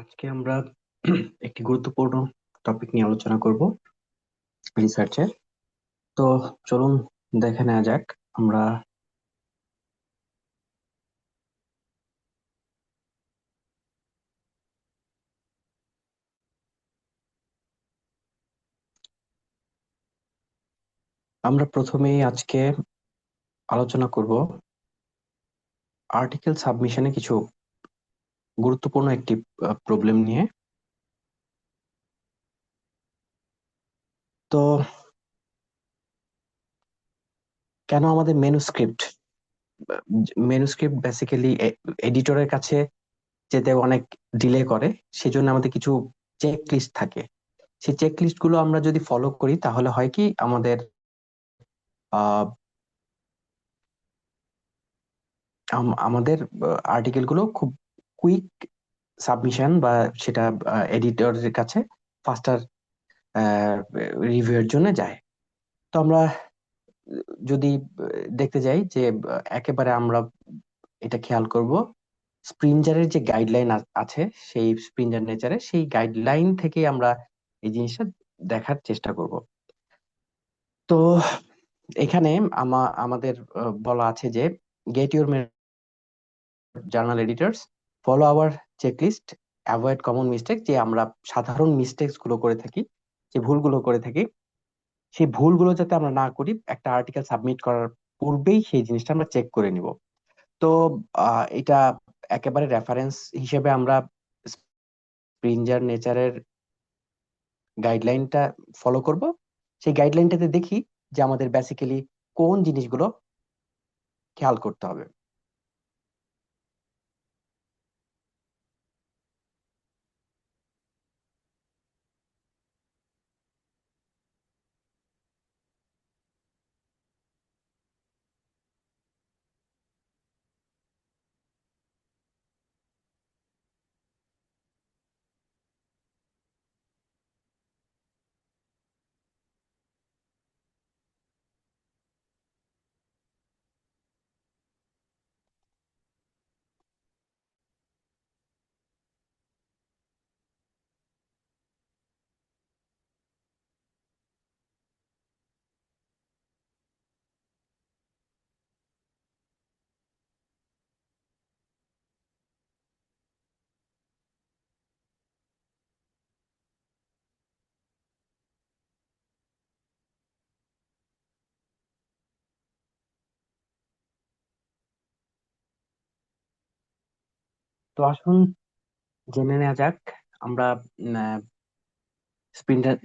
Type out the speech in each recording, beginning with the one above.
আজকে আমরা একটি গুরুত্বপূর্ণ টপিক নিয়ে আলোচনা করব রিসার্চের তো চলুন দেখে নেওয়া যাক, আমরা আমরা প্রথমেই আজকে আলোচনা করব আর্টিকেল সাবমিশনে কিছু গুরুত্বপূর্ণ একটি প্রবলেম নিয়ে। তো কেন আমাদের মেনুস্ক্রিপ্ট মেনুস্ক্রিপ্ট বেসিক্যালি এডিটরের কাছে যেতে অনেক ডিলে করে, সেজন্য আমাদের কিছু চেক লিস্ট থাকে। সেই চেক লিস্টগুলো আমরা যদি ফলো করি, তাহলে হয় কি আমাদের আমাদের আর্টিকেলগুলো খুব কুইক সাবমিশন বা সেটা এডিটরের কাছে ফাস্টার রিভিউয়ের জন্য যায়। তো আমরা যদি দেখতে যাই যে, একেবারে আমরা এটা খেয়াল করব, স্প্রিঞ্জারের যে গাইডলাইন আছে, সেই স্প্রিঞ্জার নেচারে সেই গাইডলাইন থেকে আমরা এই জিনিসটা দেখার চেষ্টা করব। তো এখানে আমাদের বলা আছে যে get your journal editors follow our checklist avoid common mistake যে আমরা সাধারণ মিস্টেকসগুলো করে থাকি, যে ভুলগুলো করে থাকি, সেই ভুলগুলো যাতে আমরা না করি, একটা আর্টিকেল সাবমিট করার পূর্বেই সেই জিনিসটা আমরা চেক করে নিব। তো এটা একেবারে রেফারেন্স হিসেবে আমরা স্প্রিঞ্জার নেচারের গাইডলাইনটা ফলো করব। সেই গাইডলাইনটাতে দেখি যে আমাদের বেসিক্যালি কোন জিনিসগুলো খেয়াল করতে হবে। তো আসুন জেনে নেওয়া যাক, আমরা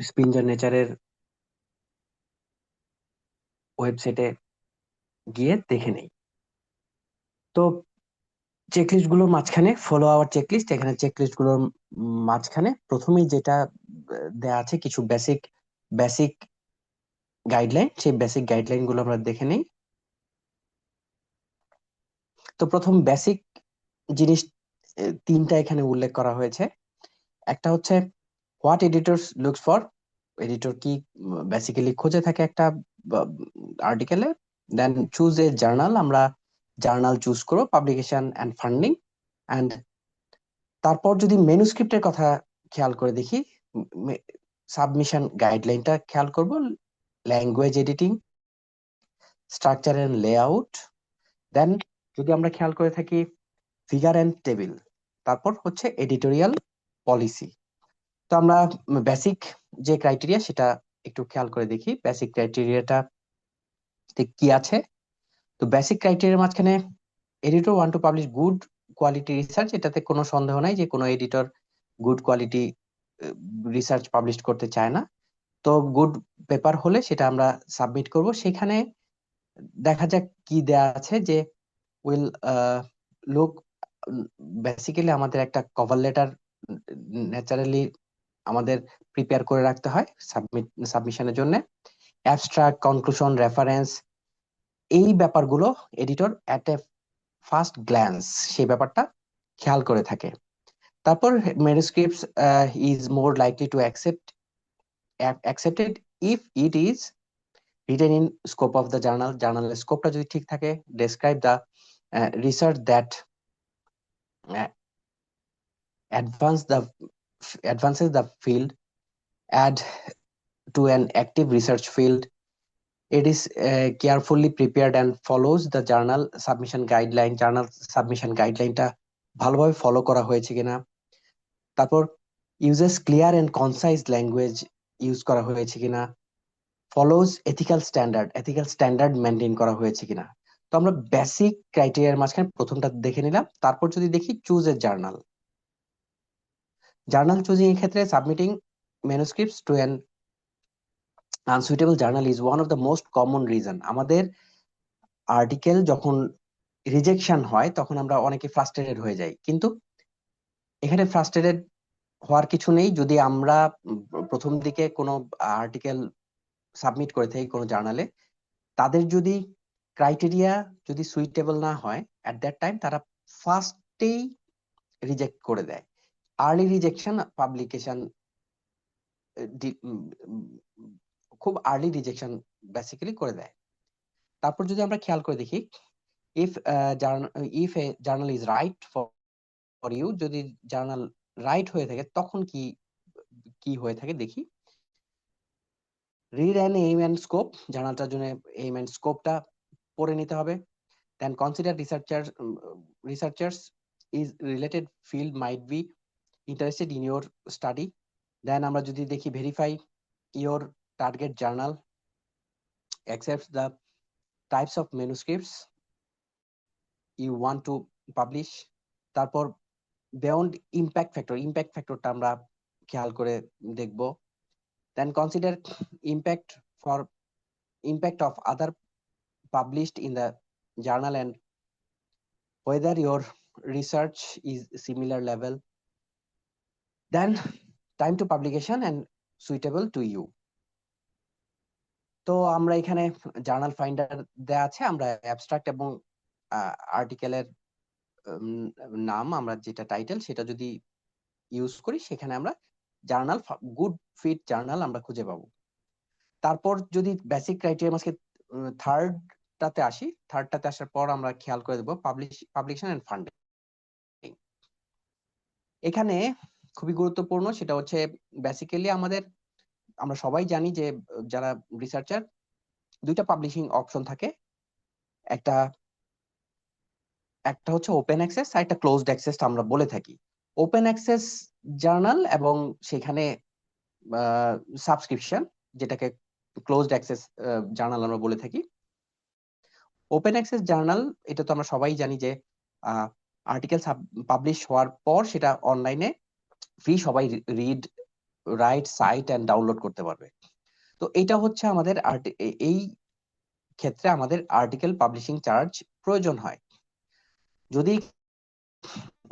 স্পিনজার নেচারের ওয়েবসাইটে গিয়ে দেখে নেই। তো চেকলিস্টগুলোর মাঝখানে ফলো আওয়ার চেকলিস্ট এখানে চেকলিস্টগুলোর মাঝখানে প্রথমেই যেটা দেয়া আছে কিছু বেসিক বেসিক গাইডলাইন সেই বেসিক গাইডলাইনগুলো আমরা দেখে নেই। তো প্রথম বেসিক জিনিস তিনটা এখানে উল্লেখ করা হয়েছে। একটা হচ্ছে what editors looks for editor কি বেসিক্যালি খুঁজে থাকে একটা আর্টিকেলে দেন চুজ এ জার্নাল আমরা জার্নাল চুজ করো পাবলিকেশন অ্যান্ড ফান্ডিং অ্যান্ড তারপর যদি মেনুস্ক্রিপ্টের কথা খেয়াল করে দেখি সাবমিশন গাইডলাইনটা খেয়াল করব। Language editing structure and layout then যদি আমরা খেয়াল করে থাকি ফিগার অ্যান্ড টেবিল তারপর হচ্ছে এডিটোরিয়াল পলিসি তো আমরা বেসিক যে ক্রাইটেরিয়া সেটা একটু খেয়াল করে দেখি। বেসিক ক্রাইটেরিয়াটা কি আছে? তো বেসিক ক্রাইটেরিয়ার মাঝখানে editor want to publish good quality research এটাতে কোনো সন্দেহ নাই যে কোনো editor good quality research publish করতে চায় না। তো গুড পেপার হলে সেটা আমরা সাবমিট করব। সেখানে দেখা যাক কি দেয়া আছে যে উইল লুক বেসিক্যালি আমাদের একটা কভার লেটার ন্যাচারালি আমাদের প্রিপেয়ার করে রাখতে হয় সাবমিট সাবমিশনের জন্য। অ্যাবস্ট্রাক্ট কনক্লুশন রেফারেন্স এই ব্যাপারগুলো editor at a first glance সেই ব্যাপারটা খেয়াল করে থাকে। তারপর manuscripts is more likely to accept accepted if it is written in scope of the journal জার্নালের স্কোপটা যদি ঠিক থাকে describe the research that advance the advances the field add to an active research field it is uh, carefully prepared and follows the journal submission guideline journal submission guideline টা ভালোভাবে follow করা হয়েছে কিনা তারপর uses clear and concise language use করা হয়েছে কিনা follows ethical standard ethical standard maintain করা হয়েছে কিনা তো আমরা বেসিক ক্রাইটেরিয়ার মাঝখানে প্রথমটা দেখে নিলাম। তারপর যদি দেখি choose a journal journal choosing এর ক্ষেত্রে submitting manuscripts to an unsuitable journal is one of the most common reason আমাদের আর্টিকেল যখন রিজেকশন হয়, তখন আমরা অনেকে ফ্রাস্ট্রেটেড হয়ে যাই। কিন্তু এখানে ফ্রাস্ট্রেটেড হওয়ার কিছু নেই। যদি আমরা প্রথম দিকে কোনো আর্টিকেল সাবমিট করে থাকি কোনো জার্নালে তাদের যদি ক্রাইটেরিয়া যদি সুইটেবল না হয় অ্যাট দ্যাট টাইম তারা ফার্স্টেই রিজেক্ট করে দেয়। আর্লি রিজেকশন পাবলিকেশন খুব আর্লি রিজেকশন বেসিক্যালি করে দেয়। তারপর যদি আমরা খেয়াল করে দেখি if if a journal is right for you যদি জার্নাল রাইট হয়ে থাকে, তখন কি কি হয়ে থাকে দেখি? Read and aim and scope জার্নালটার জন্য এইম অ্যান্ড স্কোপটা পড়ে নিতে হবে। Then consider researcher researchers is related field might be interested in your study then আমরা যদি দেখি verify your target journal accepts the types of manuscripts you want to publish. তারপর beyond impact factor impact ফ্যাক্টরটা আমরা খেয়াল করে দেখব। Then consider impact for impact of other published in the journal and whether your research is similar level then time to publication and suitable to you. তো আমরা এখানে journal finder দেয়া আছে, আমরা অ্যাবস্ট্রাক্ট এবং আর্টিকেলের নাম আমরা যেটা টাইটেল সেটা যদি ইউজ করি, সেখানে আমরা জার্নাল গুড ফিট জার্নাল আমরা খুঁজে পাবো। তারপর যদি বেসিক ক্রাইটেরিয়া মাসকে থার্ডটাতে আসি। থার্ডটাতে আসার পর আমরা খেয়াল করে দেবো পাবলিশ পাবলিকেশন এন্ড ফান্ডিং এখানে খুবই গুরুত্বপূর্ণ সেটা হচ্ছে বেসিক্যালি আমাদের, আমরা সবাই জানি যে যারা রিসার্চার দুইটা পাবলিশিং অপশন থাকে। একটা একটা হচ্ছে ওপেন অ্যাক্সেস আর একটা ক্লোজড অ্যাক্সেস আমরা বলে থাকি। ওপেন অ্যাক্সেস জার্নাল এবং সেখানে সাবস্ক্রিপশন যেটাকে ক্লোজড অ্যাক্সেস জার্নাল আমরা বলে থাকি। ওপেন অ্যাক্সেস জার্নাল এটা তো আমরা সবাই জানি যে আর্টিকেল পাবলিশ হওয়ার পর সেটা অনলাইনে ফ্রি সবাই read write cite and download করতে পারবে। তো এটা হচ্ছে আমাদের এই ক্ষেত্রে আমাদের আর্টিকেল পাবলিশিং চার্জ প্রয়োজন হয়। যদি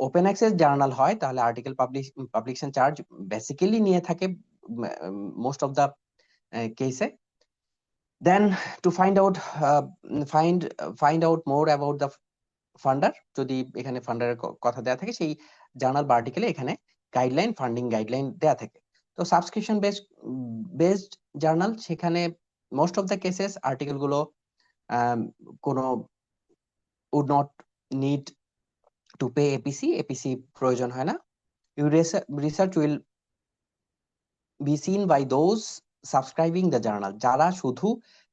ওপেন অ্যাক্সেস জার্নাল হয়, তাহলে article publish publication charge basically নিয়ে থাকে মোস্ট অফ দ্য কেসে then to find out find find out more about the funder যদি এখানে ফান্ডারের কথা দেওয়া থাকে, সেই জার্নাল বা আর্টিকেলে এখানে গাইডলাইন ফান্ডিং গাইডলাইন দেওয়া থাকে। তো সাবস্ক্রিপশন বেসড বেসড জার্নাল সেখানে মোস্ট অফ দ্য কেসেস আর্টিকেলগুলো কোনো would not need to pay APC APC প্রয়োজন হয় না। You research will be seen by those subscribing the journal যারা শুধু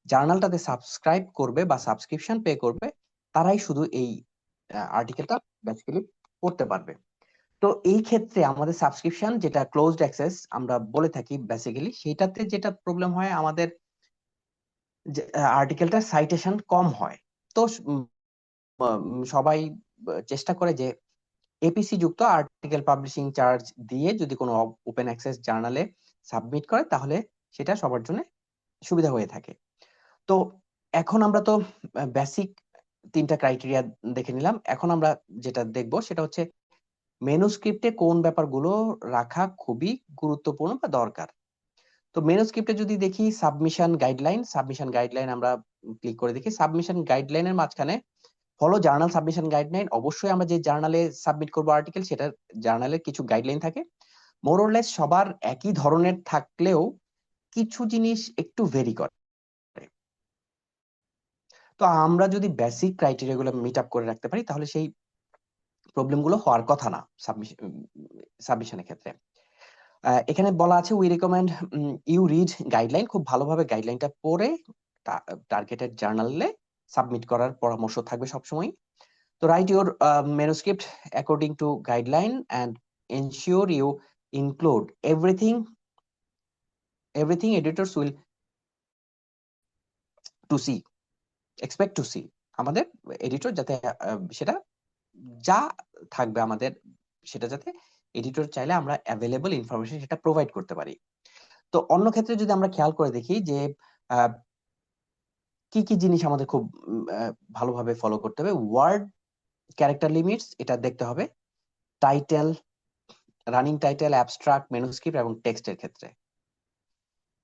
জার্নালটাতে সাবস্ক্রাইব করবে বা সাবস্ক্রিপশন পে করবে, তারাই শুধু এই আর্টিকেলটা বেসিক্যালি পড়তে পারবে। তো এই ক্ষেত্রে আমাদের সাবস্ক্রিপশন যেটা ক্লোজড অ্যাক্সেস আমরা বলে থাকি বেসিক্যালি সেটাতে যেটা প্রবলেম হয় আমাদের আর্টিকেলটার সাইটেশন কম হয়। তো সবাই চেষ্টা করে যে এপিসি যুক্ত আর্টিকেল পাবলিশিং চার্জ দিয়ে যদি কোনো ওপেন অ্যাক্সেস জার্নালে সাবমিট করে, তাহলে সেটা সবার জন্য সুবিধা হয়ে থাকে। তো এখন আমরা তো বেসিক তিনটা ক্রাইটেরিয়া দেখে নিলাম। এখন আমরা যেটা দেখব সেটা হচ্ছে মেনুস্ক্রিপ্টে কোন ব্যাপারগুলো রাখা খুবই গুরুত্বপূর্ণ বা দরকার। তো মেনুস্ক্রিপ্টে যদি দেখি সাবমিশন গাইডলাইন সাবমিশন গাইডলাইন আমরা ক্লিক করে দেখি সাবমিশন গাইডলাইনের মাঝখানে ফলো জার্নাল সাবমিশন গাইডলাইন অবশ্যই আমরা যে জার্নালে সাবমিট করব আর্টিকেল সেটা জার্নালের কিছু গাইডলাইন থাকে। মোরলেস সবার একই ধরনের থাকলেও কিছু জিনিস একটু ভেরি করে। তো আমরা যদি বেসিক ক্রাইটেরিয়া গুলো মিট আপ করে রাখতে পারি, তাহলে সেই প্রবলেমগুলো হওয়ার কথা না সাবমিশন সাবমিশনের ক্ষেত্রে। এখানে বলা আছে we recommend you read guideline খুব ভালোভাবে গাইডলাইনটা পড়ে টার্গেটেড জার্নালে সাবমিট করার পরামর্শ থাকবে সবসময় তো write your manuscript according to guideline and ensure you include everything everything editors will to see expect to see আমাদের এডিটর যাতে সেটা যা থাকবে আমাদের, সেটা যাতে এডিটর চাইলে আমরা অ্যাভেলেবল ইনফরমেশন সেটা প্রোভাইড করতে পারি। তো অন্য ক্ষেত্রে যদি আমরা খেয়াল করে দেখি যে কি কি জিনিস আমাদের খুব ভালোভাবে ফলো করতে হবে। ওয়ার্ড ক্যারেক্টার লিমিটস এটা দেখতে হবে। Title running title abstract manuscript এবং টেক্সটের ক্ষেত্রে।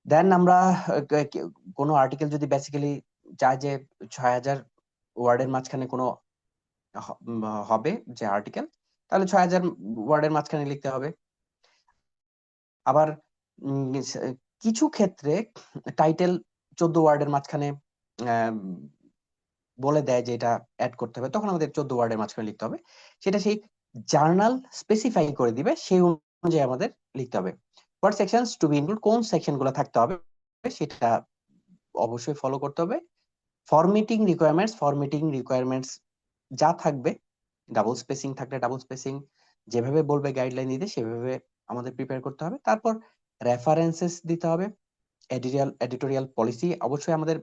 দেন আমরা কোনো আর্টিকেল যদি বেসিক্যালি চাই যে ছয় হাজার ওয়ার্ডের মাঝখানে কোনো হবে যে আর্টিকেল তাহলে ছয় হাজার ওয়ার্ডের মাঝখানে লিখতে হবে। আবার কিছু ক্ষেত্রে টাইটেল চোদ্দ ওয়ার্ডের মাঝখানে বলে দেয় যে এটা অ্যাড করতে হবে, তখন আমাদের চোদ্দ ওয়ার্ডের মাঝখানে লিখতে হবে। সেটা সেই জার্নাল স্পেসিফাই করে দিবে, সেই অনুযায়ী আমাদের লিখতে হবে। What sections to be include কোন সেকশনগুলো থাকতে হবে? সেটা অবশ্যই ফলো করতে হবে। ফরম্যাটিং রিকোয়ারমেন্টস ফরম্যাটিং রিকোয়ারমেন্টস যা থাকবে ডাবল স্পেসিং থাকলে ডাবল স্পেসিং যেভাবে বলবে গাইডলাইন দিতে সেভাবে আমাদের প্রিপেয়ার করতে হবে। তারপর রেফারেন্সেস দিতে হবে। এডিtorial এডিটোরিয়াল পলিসি অবশ্যই আমাদের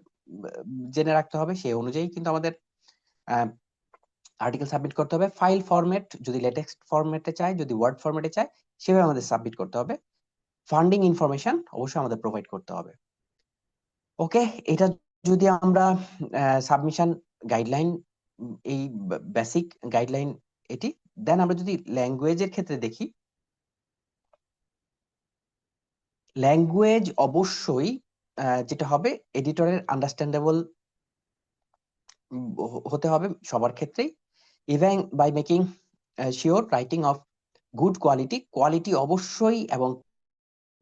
জেনে রাখতে হবে সেই অনুযায়ী কিন্তু আমাদের আর্টিকেল সাবমিট করতে হবে। ফাইল ফরম্যাট যদি লেটেক্সট ফরম্যাটে চাই যদি ওয়ার্ড ফরম্যাটে চাই সেভাবে আমাদের সাবমিট করতে হবে। ফান্ডিং ইনফরমেশন অবশ্যই আমাদের প্রোভাইড করতে হবে। ওকে এটা যদি আমরা সাবমিশন গাইডলাইন এই বেসিক গাইডলাইন এটি দেন আমরা যদি ল্যাঙ্গুয়েজের ক্ষেত্রে দেখি ল্যাঙ্গুয়েজ অবশ্যই যেটা হবে এডিটরের আন্ডারস্ট্যান্ডেবল হতে হবে সবার ক্ষেত্রেই even by making sure writing of good quality quality অবশ্যই এবং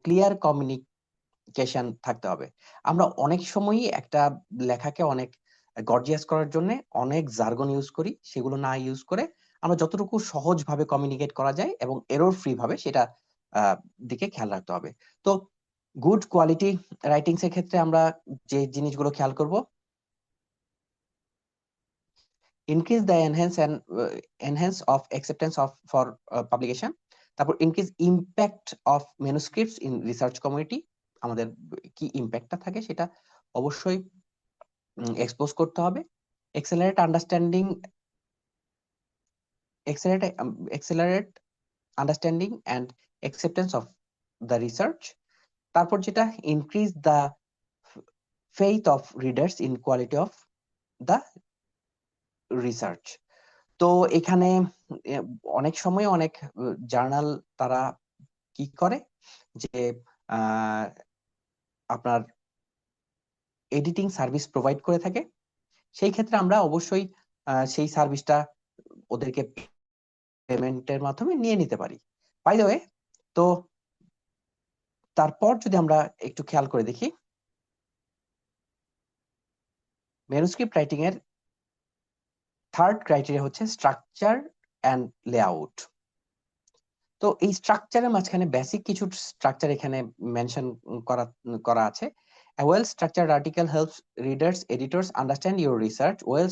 ক্লিয়ার কমিউনিকেশন থাকতে হবে। আমরা অনেক সময়ই একটা লেখাকে অনেক গর্জিয়াস করার জন্য অনেক জার্গন ইউজ করি সেগুলো না ইউজ করে আমরা যতটুকু সহজভাবে কমিউনিকেট করা যায় এবং এরর ফ্রি ভাবে সেটা দিকে খেয়াল রাখতে হবে। তো গুড কোয়ালিটি রাইটিংস এর ক্ষেত্রে আমরা যে জিনিসগুলো খেয়াল করব increase the enhance and uh, of of of for publication তারপর increase impact of manuscript in research community আমাদের কি ইম্প্যাক্টটা থাকে সেটা অবশ্যই এক্সপোজ করতে হবে। Accelerate understanding accelerate accelerate understanding and acceptance of the research তারপর যেটা increase the faith of readers in quality of the research তো এখানে অনেক সময় অনেক জার্নাল তারা কি করে? যে আপনার এডিটিং সার্ভিস প্রোভাইড করে থাকে। সেই ক্ষেত্রে আমরা অবশ্যই সেই সার্ভিসটা ওদেরকে পেমেন্টের মাধ্যমে নিয়ে নিতে পারি। বাই দ্য তো তারপর যদি আমরা একটু খেয়াল করে দেখি ম্যানুস্ক্রিপ্ট রাইটিং এর থার্ড ক্রাইটেরিয়া হচ্ছে স্ট্রাকচার অ্যান্ড লেআউট তো এই স্ট্রাকচারের মাঝখানে বেসিক কিছু স্ট্রাকচার এখানে মেনশন করা করা আছে। A well structured article helps readers, editors understand your research. Well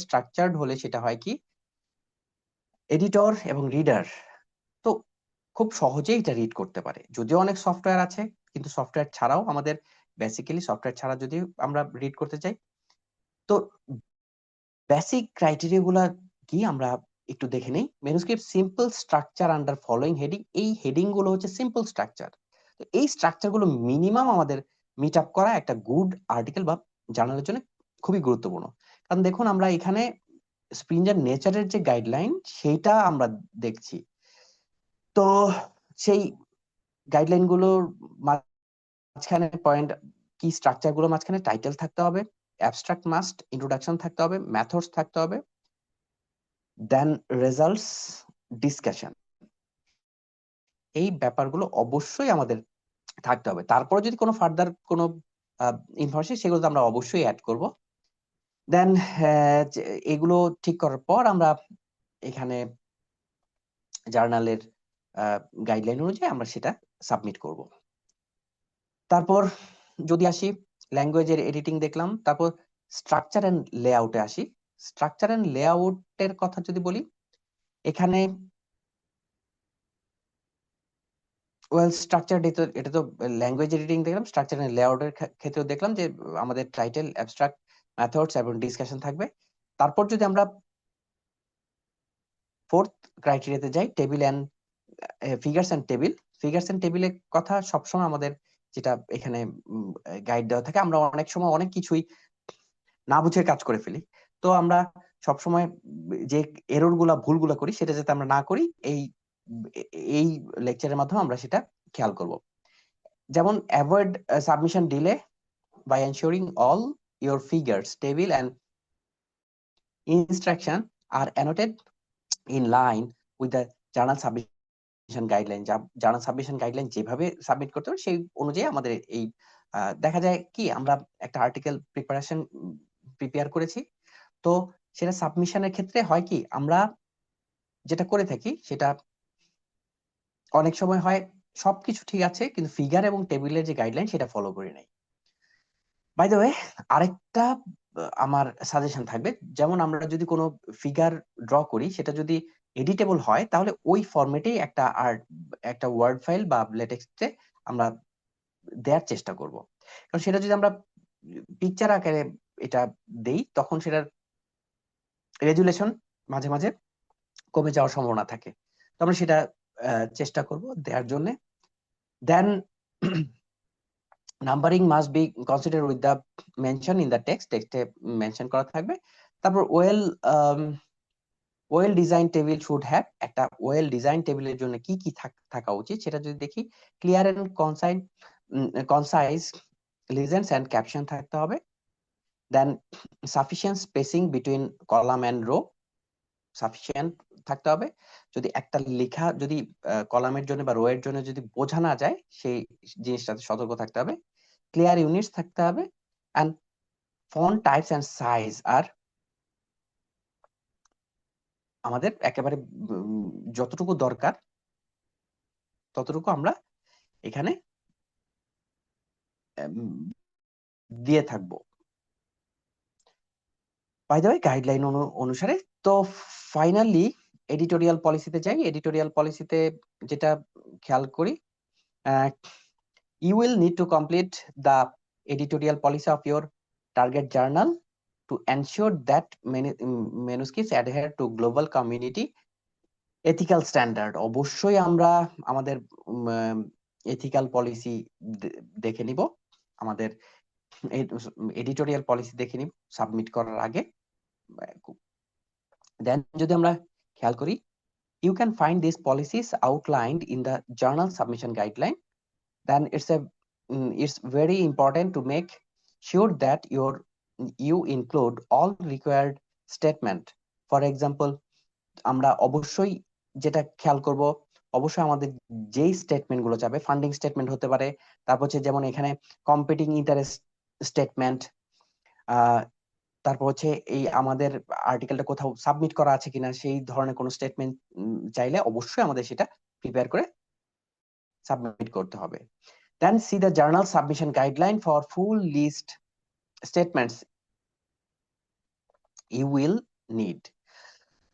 হলে সেটা হয় কি? এডিটর এবং রিডার তো খুব সহজেই এটা রিড করতে পারে। যদিও অনেক সফটওয়্যার আছে কিন্তু সফটওয়্যার ছাড়াও আমাদের বেসিক্যালি সফটওয়্যার ছাড়া যদি আমরা রিড করতে চাই। তো বেসিক ক্রাইটেরিয়া গুলা কি আমরা একটু দেখে নেই? Manuscript simple structure under following heading এই হেডিংগুলো হচ্ছে সিম্পল স্ট্রাকচার তো এই স্ট্রাকচারগুলো মিনিমাম আমাদের মিট আপ করা একটা গুড আর্টিকেল বা জার্নালের জন্য খুবই গুরুত্বপূর্ণ। কারণ দেখুন আমরা এখানে স্প্রিঞ্জার নেচারের যে গাইডলাইন সেইটা আমরা দেখছি। তো সেই গাইডলাইনগুলোর মাঝখানে পয়েন্ট কি স্ট্রাকচারগুলো মাঝখানে টাইটেল থাকতে হবে অ্যাবস্ট্রাক্ট মাস্ট ইন্ট্রোডাকশন থাকতে হবে মেথডস থাকতে হবে দেন রেজাল্টস ডিসকাশন এই ব্যাপারগুলো অবশ্যই আমাদের থাকতে হবে। তারপরে যদি কোনো ফার্দার কোনো ইনফরমেশন সেগুলো আমরা অবশ্যই অ্যাড করব। দেন এগুলো ঠিক করার পর আমরা এখানে জার্নালের গাইডলাইন অনুযায়ী আমরা সেটা সাবমিট করব। তারপর যদি আসি ল্যাঙ্গুয়েজের এডিটিং দেখলাম, তারপর স্ট্রাকচার এন্ড লেআউটে আসি। স্ট্রাকচার এন্ড লেআউটের কথা যদি বলি, এখানে ওয়েল স্ট্রাকচার এটা তো ল্যাঙ্গুয়েজ এডিটিং দেখলাম স্ট্রাকচার এন্ড লেআউটের ক্ষেত্রেও দেখলাম যে আমাদের টাইটেল অ্যাবস্ট্রাক্ট মেথডস এবং ডিসকাশন থাকবে। তারপর যদি আমরা ফোর্থ ক্রাইটেরিয়াতে যাই table and figures and table figures and টেবিলের কথা সবসময় আমাদের যেটা এখানে গাইড দেওয়া থাকে, আমরা অনেক সময় অনেক কিছুই না বুঝে কাজ করে ফেলি। তো আমরা সবসময় যে এররগুলা ভুলগুলা করি, সেটা যাতে আমরা না করি, এই এই লেকচারের মাধ্যমে আমরা সেটা খেয়াল করব। যেমন avoid submission delay by ensuring all your figures table and instruction are annotated in line with the journal submission guideline journal submission guideline যেভাবে সাবমিট করতে হবে সেই অনুযায়ী আমাদের এই দেখা যায় কি, আমরা একটা আর্টিকেল প্রিপারেশন প্রিপেয়ার করেছি। তো সেটা সাবমিশনের ক্ষেত্রে হয় কি, আমরা যেটা করে থাকি, সেটা অনেক সময় হয় সবকিছু ঠিক আছে, কিন্তু ফিগার এবং টেবিলের যে গাইডলাইন সেটা ফলো করে নেই। বাই দ্য ওয়ে আরেকটা আমার সাজেশন থাকবে। যেমন আমরা যদি কোনো ফিগার ড্র করি, সেটা যদি এডিটেবল হয়, তাহলে ওই ফরম্যাটেই একটা আর্ট একটা ওয়ার্ড ফাইল বা লেটেক্সটে আমরা দেওয়ার চেষ্টা করব। কারণ সেটা যদি আমরা পিকচার আকারে এটা দেই, তখন সেটার রেজুলেশন মাঝে মাঝে কমে যাওয়ার সম্ভাবনা থাকে। তো আমরা সেটা চেষ্টা করব দেওয়ার জন্য। Then numbering must be consider with the mention in the text টেক্সটে মেনশন করা থাকবে। তারপর well well design table should have একটা ওয়েল ডিজাইন টেবিলের জন্য কি কি থাকা উচিত সেটা যদি দেখি, clear and concise concise legends and caption থাকতে হবে। Then sufficient spacing between column and row sufficient থাকতে হবে। যদি একটা লেখা যদি কলামের জন্য বা রো এর জন্য যদি বোঝা না যায়, সেই জিনিসটাতে সতর্ক থাকতে হবে। ক্লিয়ার ইউনিটস থাকতে হবে। And font types and size আর আমাদের একেবারে যতটুকু দরকার, ততটুকু আমরা এখানে দিয়ে থাকব। বাই দ্য গাইডলাইন অনুসারে, তো ফাইনালি এডিটোরিয়াল পলিসিতে যাই এডিটোরিয়াল পলিসিতে যেটা খেয়াল করি you will need to complete the editorial policy of your target journal to ensure that manuscripts adhere to global community ethical standard অবশ্যই আমরা আমাদের এথিক্যাল পলিসি দেখে নিব আমাদের এডিটোরিয়াল পলিসি দেখে নিব সাবমিট করার আগে দেন যদি আমরা খেয়াল করি you can find these policies outlined in the journal submission guideline then it's a it's very important to make sure that your you include all required statement. For example, আমরা অবশ্যই যেটা খেয়াল করব, অবশ্যই আমাদের যেই স্টেটমেন্টগুলো যাবে ফান্ডিং স্টেটমেন্ট হতে পারে, তারপর হচ্ছে যেমন এখানে কম্পিটিং ইন্টারেস্ট স্টেটমেন্ট তারপর হচ্ছে এই আমাদের আর্টিকেলটা কোথাও সাবমিট করা আছে কিনা, সেই ধরনের কোনো স্টেটমেন্ট চাইলে অবশ্যই আমাদের সেটা প্রিপেয়ার করে সাবমিট করতে হবে। Then see the journal submission guideline for full list statements you will need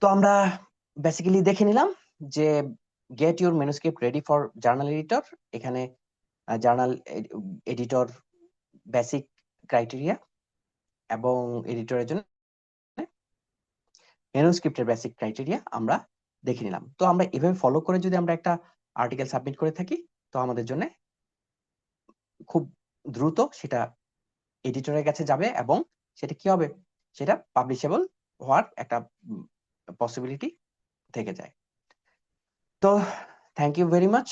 তো আমরা বেসিক্যালি দেখে নিলাম যে get your manuscript ready for journal editor এখানে জার্নাল এডিটর বেসিক ক্রাইটেরিয়া এবং এডিটরের জন্য ম্যানুস্ক্রিপ্টের বেসিক ক্রাইটেরিয়া আমরা দেখে নিলাম। তো আমরা এভাবে ফলো করে যদি আমরা একটা আর্টিকেল সাবমিট করে থাকি, তো আমাদের জন্য খুব দ্রুত সেটা এডিটরের কাছে যাবে এবং সেটা কি হবে? সেটা পাবলিশেবল হওয়ার একটা পসিবিলিটি থেকে যায়। তো থ্যাংক ইউ ভেরি মাচ